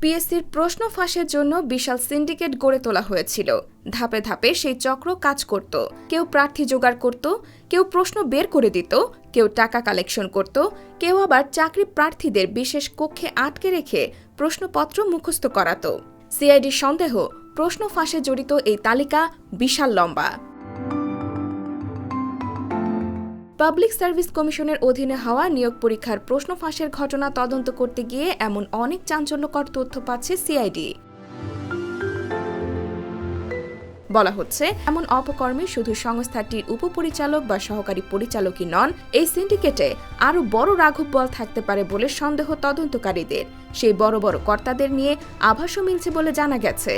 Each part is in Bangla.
পিএসসির প্রশ্ন ফাঁসের জন্য বিশাল সিন্ডিকেট গড়ে তোলা হয়েছিল। ধাপে ধাপে সেই চক্র কাজ করত। কেউ প্রার্থী জোগাড় করত, কেউ প্রশ্ন বের করে দিত, কেউ টাকা কালেকশন করত, কেউ আবার চাকরি প্রার্থীদের বিশেষ কক্ষে আটকে রেখে প্রশ্নপত্র মুখস্থ করাতো। সিআইডির সন্দেহ, প্রশ্ন ফাঁসে জড়িত এই তালিকা বিশাল লম্বা। পাবলিক সার্ভিস কমিশনের অধীনে হওয়া নিয়োগ পরীক্ষার প্রশ্ন ফাঁসের ঘটনা তদন্ত করতে গিয়ে এমন অনেক চাঞ্চল্যকর তথ্য পাচ্ছে সিআইডি। বলা হচ্ছে, এমন অপকর্মে শুধু সংস্থাটির উপপরিচালক বা সহকারী পরিচালকই নন, এই সিন্ডিকেটে আরও বড় রাঘব বল থাকতে পারে বলে সন্দেহ তদন্তকারীদের। সেই বড় বড় কর্তাদের নিয়ে আভাসও মিলছে বলে জানা গেছে।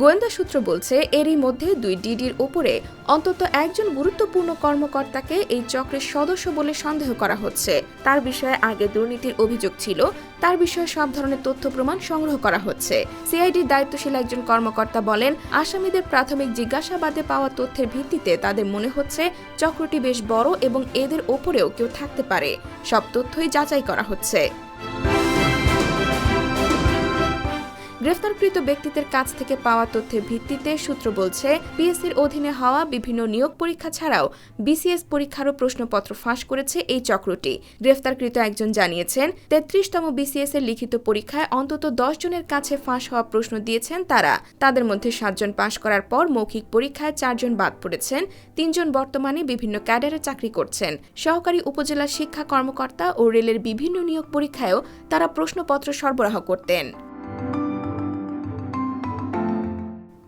গোয়েন্দা সূত্র বলছে, এরই মধ্যে দুই ডিডির ওপরে অন্তত একজন গুরুত্বপূর্ণ কর্মকর্তাকে এই চক্রের সদস্য বলে সন্দেহ করা হচ্ছে। তার বিষয়ে আগে দুর্নীতির অভিযোগ ছিল, তার বিষয়ে সব ধরনের তথ্য প্রমাণ সংগ্রহ করা হচ্ছে। সিআইডির দায়িত্বশীল একজন কর্মকর্তা বলেন, আসামিদের প্রাথমিক জিজ্ঞাসাবাদে পাওয়া তথ্যের ভিত্তিতে তাদের মনে হচ্ছে, চক্রটি বেশ বড় এবং এদের ওপরেও কেউ থাকতে পারে। সব তথ্যই যাচাই করা হচ্ছে। গ্রেফতারকৃত ব্যক্তিদের কাছ থেকে পাওয়া তথ্যের ভিত্তিতে সূত্র বলছে, পিএসসির অধীনে হওয়া বিভিন্ন নিয়োগ পরীক্ষা ছাড়াও বিসিএস পরীক্ষারও প্রশ্নপত্র ফাঁস করেছে এই চক্রটি। গ্রেফতারকৃত একজন জানিয়েছেন, তেত্রিশতম বিসিএস এর লিখিত পরীক্ষায় অন্তত দশ জনের কাছে ফাঁস হওয়া প্রশ্ন দিয়েছেন তারা। তাদের মধ্যে সাতজন পাশ করার পর মৌখিক পরীক্ষায় চারজন বাদ পড়েছেন। তিনজন বর্তমানে বিভিন্ন ক্যাডারে চাকরি করছেন। সহকারী উপজেলা শিক্ষা কর্মকর্তা ও রেলের বিভিন্ন নিয়োগ পরীক্ষায়ও তারা প্রশ্নপত্র সরবরাহ করতেন।